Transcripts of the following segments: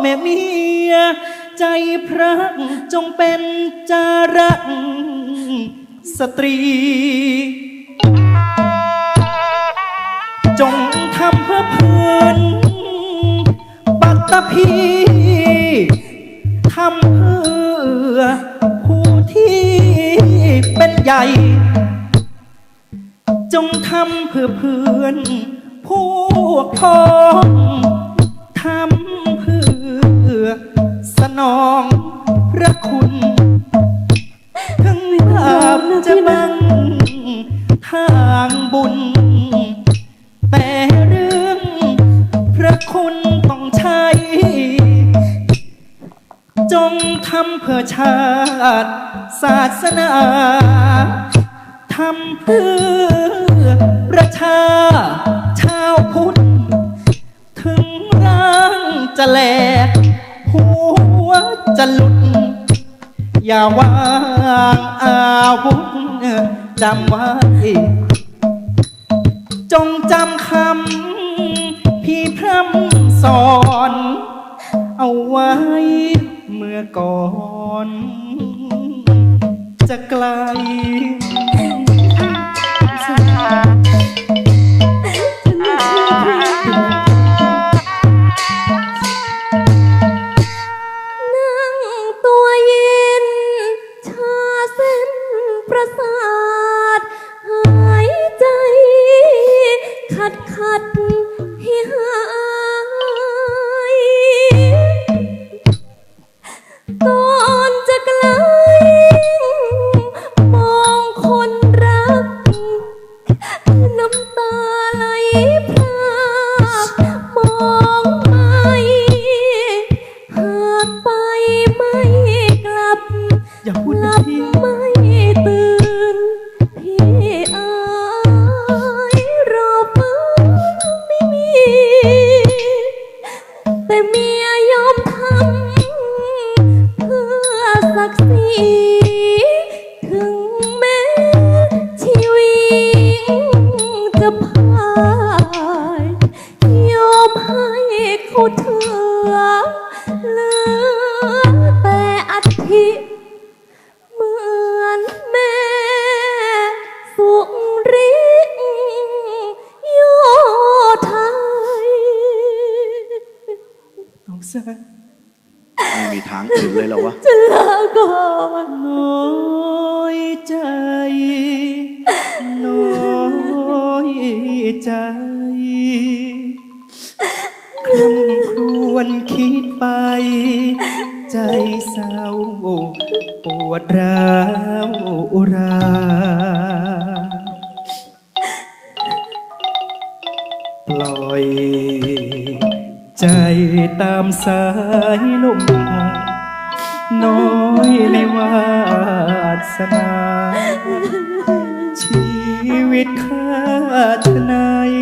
แม่เมีย ใจพระจงเป็นจาระสตรี จงทำเพื่อเพื่อนปัตตภีทำเพื่อผู้ที่เป็นใหญ่ จงทำเพื่อเพื่อนพวกพ้อง นองพระคุณถึงบาปจะบังทางบุญ แต่เรื่องพระคุณต้องใช้ จงทำเพื่อชาติศาสนาทำเพื่อประชาชาวพุทธ ถึงร่างจะแหล อย่าวางอาวุธจำไว้ จงจำคำพี่พร่ำสอน เอาไว้เมื่อก่อน จะไกล ไม่มีทางอื่นเลยเหรอวะ จะลาก่อนน้อยใจ น้อยใจคำครวญคิดไป ใจเศร้าปวดร้าวอุรา ปล่อย ใจตามสายลมพาน้อยในวาสนาชีวิตข้าทนาย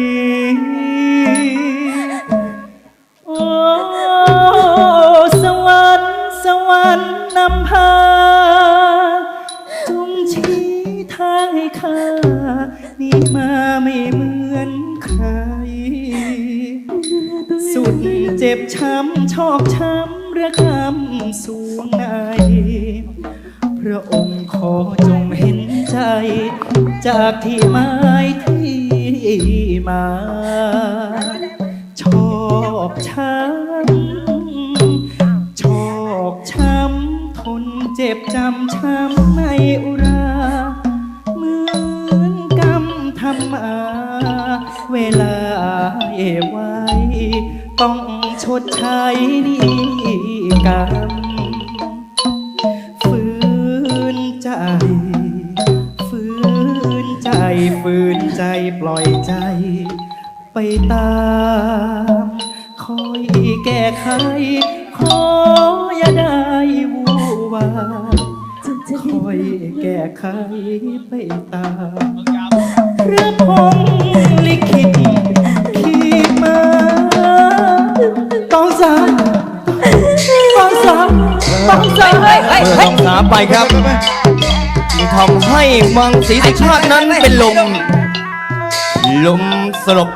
โอ้สวรรค์สวรรค์นำพาจงชี้ทางให้ข้านี่มาไม่มือ บช้ำชอกช้ำระคำสวงในพระองค์ขอจงเห็นใจ จากที่ไม้ที่มา ชอกช้ำชอกช้ำทนเจ็บจำช้ำในอุราเหมือนกรรมทำมา เวลาเอไว้ต้อง ชดใช้หนี่กรรมฝืนใจ ฝืนใจ ฝืนใจปล่อยใจ ไปตาม คอยแก้ไข ขออย่าได้วูวานคอยแก้ไขไปตามพระพงลิขิต ต้องสามเมื่อต้องสาไปครับที่ทำให้มังสีสุชาตินั้นเป็นลม ลมสลบ